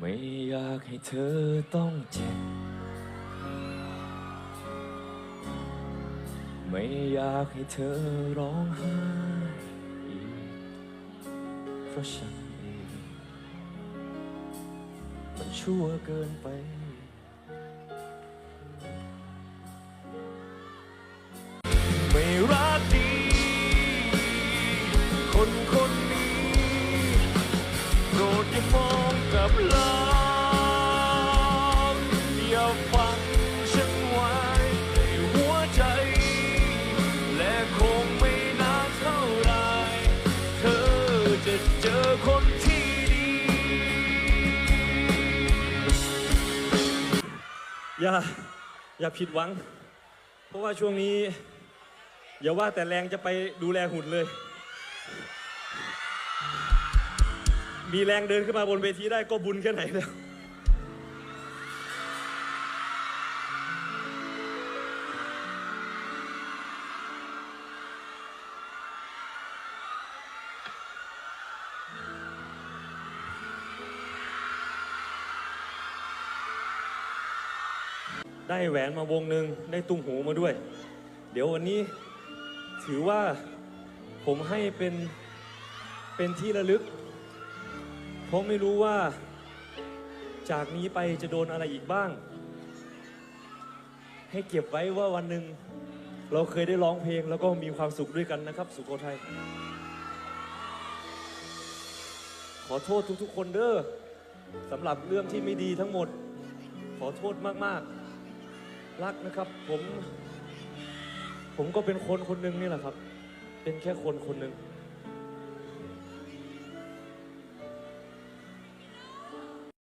ไม่อยากให้เธอต้องเจ็บ ไม่อยากให้เธอร้องไห้อีกเพราะฉันเองมันชั่วเกินไป ดอย่ามองกับหลังอย่าฟังฉันไว้ในหัวใจ และคงไม่นานเท่าไหรเธอจะเจอคนที่ดี อย่า อย่าผิดหวัง เพราะว่าช่วงนี้ อย่าว่าแต่แรงจะไปดูแลหุ่นเลย มีแรงเดินขึ้นมาบนเวทีได้ก็บุญแค่ไหนแล้วได้แหวนมาวงหนึ่งได้ตุ้งหูมาด้วย เดี๋ยววันนี้ถือว่าผมให้เป็นเป็นที่ระลึก เพราะไม่รู้ว่า จากนี้ไปจะโดนอะไรอีกบ้าง ให้เก็บไว้ว่าวันหนึ่งเราเคยได้ร้องเพลงแล้วก็มีความสุขด้วยกันนะครับ สุโขทัยขอโทษทุกๆ คนเด้อสำหรับเรื่องที่ไม่ดีทั้งหมด ขอโทษมากๆ รักนะครับผม ผมก็เป็นคนคนหนึ่งนี่แหละครับ เป็นแค่คนคนหนึ่ง